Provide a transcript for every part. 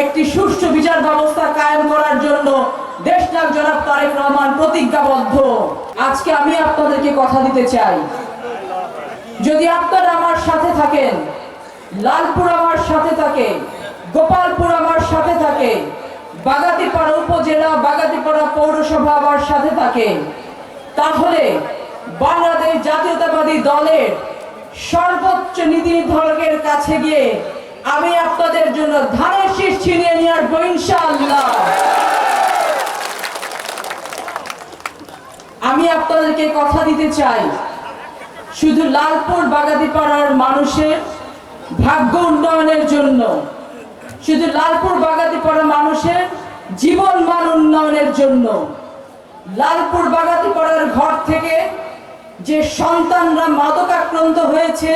একটি সুষ্ঠু বিচার ব্যবস্থা কায়েম করার জন্য দেশনায়ক জনাব তারেক রহমান প্রতিজ্ঞাবদ্ধ। আজকে আমি আপনাদেরকে কথা দিতে চাই। যদি আপনারা আমার সাথে থাকেন, লালপুর আমার সাথে থাকে গোপালপুর আমার সাথে থাকে বাগাতিপাড়া উপজেলা, বাগাতিপাড়া পৌরসভা আমার সাথে থাকে তাহলে বাংলাদেশ জাতীয়তাবাদী দলের সর্বোচ্চ নীতি নির্ধারকের কাছে গিয়ে আমি আপনাদের জন্য ধানের শীষ ছিনিয়ে নিয়ে আসব, ইনশাআল্লাহ। আমি আপনাদেরকে কথা দিতে চাই, শুধু লালপুর বাগাতিপাড়ার মানুষের ভাগ্য উন্নয়নের জন্য, শুধু লালপুর বাগাতিপাড়ার মানুষের জীবন মান উন্নয়নের জন্য, লালপুর বাগাতিপাড়ার ঘর থেকে যে সন্তানরা মাদকাক্রান্ত হয়েছে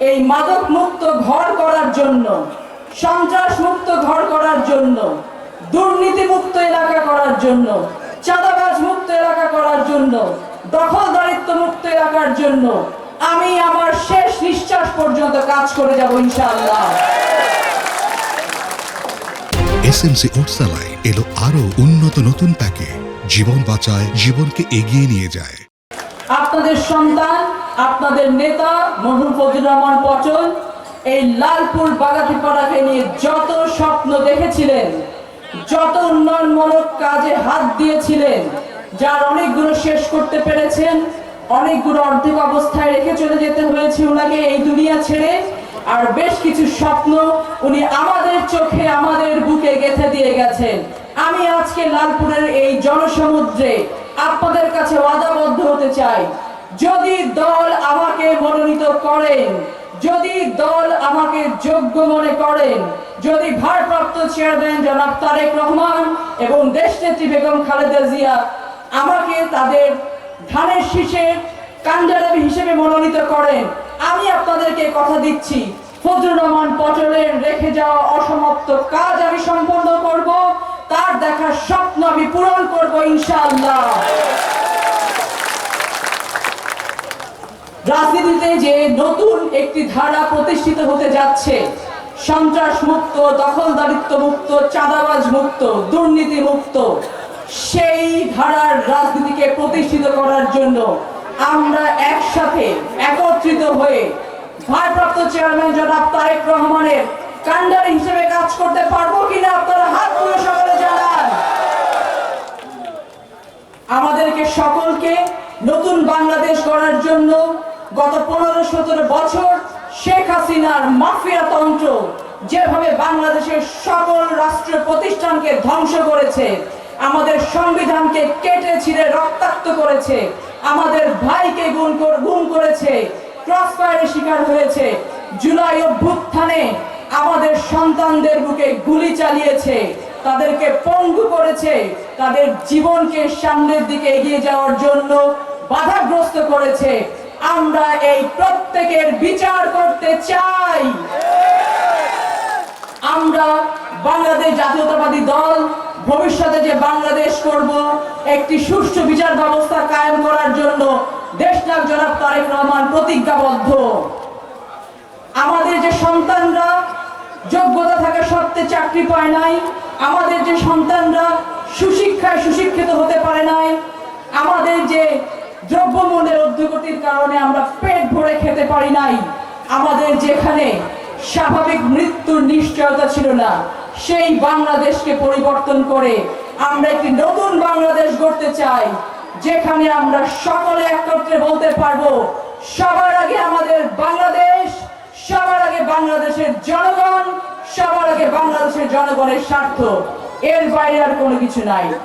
এই মাদক মুক্ত ঘর করার জন্য সন্ত্রাস মুক্ত ঘর করার জন্য দুর্নীতি মুক্ত এলাকা করার জন্য চাঁদাবাজ মুক্ত এলাকা করার জন্য দখল দখলদারিত্ব মুক্ত এলাকার জন্য আমি আমার শেষ নিঃশ্বাস পর্যন্ত কাজ করে যাব ইনশাআল্লাহ। এসএমসি ওটসালাই এলো আরও উন্নত নতুন প্যাকে। জীবন বাঁচায় জীবনকে এগিয়ে নিয়ে যায়। আপনাদের সন্তান আপনাদের নেতা মরহুম ফজলুর রহমান পচল এই লালপুর বাগাতিপাড়াকে নিয়ে যত স্বপ্ন দেখেছিলেন, যত উন্নয়নমূলক কাজে হাত দিয়েছিলেন, যার অনেকগুলো শেষ করতে পেরেছেন, অনেকগুলো অর্ধেক অবস্থায় রেখে চলে যেতে হয়েছে ওনাকে এই দুনিয়া ছেড়ে, আর বেশ কিছু স্বপ্ন উনি আমাদের চোখে, আমাদের বুকে গেঁথে দিয়ে গেছেন। আমি আজকে লালপুরের এই জনসমুদ্রে আপনাদের কাছে ওয়াদাবদ্ধ হতে চাই। যদি দল আমাকে মনোনীত করেন, যদি দল আমাকে যোগ্য মনে করেন, যদি ভারপ্রাপ্ত চেয়ারম্যান জনাব তারেক রহমান এবং দেশনেত্রী বেগম খালেদা জিয়া আমাকে তাদের ধানের শীষের কান্ডারবি হিসেবে মনোনীত করেন, আমি আপনাদেরকে কথা দিচ্ছি, ফজলুর রহমান পটলের রেখে যাওয়া অসমাপ্ত কাজ আমি সম্পন্ন করব, তার দেখা স্বপ্ন আমি পূরণ করব ইনশাআল্লাহ। রাজনীতিতে যে নতুন একটি ধারা প্রতিষ্ঠিত হতে যাচ্ছে সন্ত্রাস মুক্ত দখলদারিত্ব মুক্ত চাঁদাবাজ মুক্ত দুর্নীতি মুক্ত সেই ধারার রাজনীতিকে প্রতিষ্ঠিত করার জন্য আমরা একসাথে একত্রিত হয়ে ভারপ্রাপ্ত চেয়ারম্যান জনাব তারেক রহমানের কান্ডার হিসেবে কাজ করতে পারব কিনা আপনারা হাত তুলে সকলে জানান আমাদেরকে সকলকে নতুন বাংলাদেশ গড়ার জন্য গত পনেরো, সতেরো বছর শেখ হাসিনার মাফিয়া তন্ত্র যেভাবে বাংলাদেশের সকল রাষ্ট্রীয় প্রতিষ্ঠানকে ধ্বংস করেছে, আমাদের সংবিধানকে কেটে ছিঁড়ে রক্তাক্ত করেছে, আমাদের ভাইকে কর- গুম করেছে ক্রস ফায়ারের শিকার হয়েছে, জুলাই অভ্যুত্থানে আমাদের সন্তানদের বুকে গুলি চালিয়েছে, তাদেরকে পঙ্গু করেছে, তাদের জীবনকে সামনের দিকে এগিয়ে যাওয়ার জন্য বাধাগ্রস্ত করেছে। আমরা এই প্রত্যেকের বিচার করতে চাই। আমরা বাংলাদেশ জাতীয়তাবাদী দল, ভবিষ্যতে যে বাংলাদেশ করব, একটি সুষ্ঠু বিচার ব্যবস্থা কায়েম করার জন্য দেশনায়ক জনাব তারেক রহমান প্রতিজ্ঞাবদ্ধ। আমাদের যে সন্তানরা যোগ্যতা থাকা সত্ত্বে চাকরি পায় নাই, আমাদের যে সন্তানরা সুশিক্ষায় সুশিক্ষিত হতে পারে নাই, আমাদের যে দ্রব্যমূল্যের ঊর্ধ্বগতির কারণে আমরা পেট ভরে খেতে পারি নাই। আমাদের যেখানে স্বাভাবিক মৃত্যুর নিশ্চয়তা ছিল না, সেই বাংলাদেশকে পরিবর্তন করে আমরা একটি নতুন বাংলাদেশ গড়তে চাই, যেখানে আমরা সকলে একত্রে বলতে পারব, সবার আগে আমাদের বাংলাদেশ, সবার আগে বাংলাদেশের জনগণ, সবার আগে বাংলাদেশের জনগণের স্বার্থ। এর বাইরে আর কোনো কিছু নাই।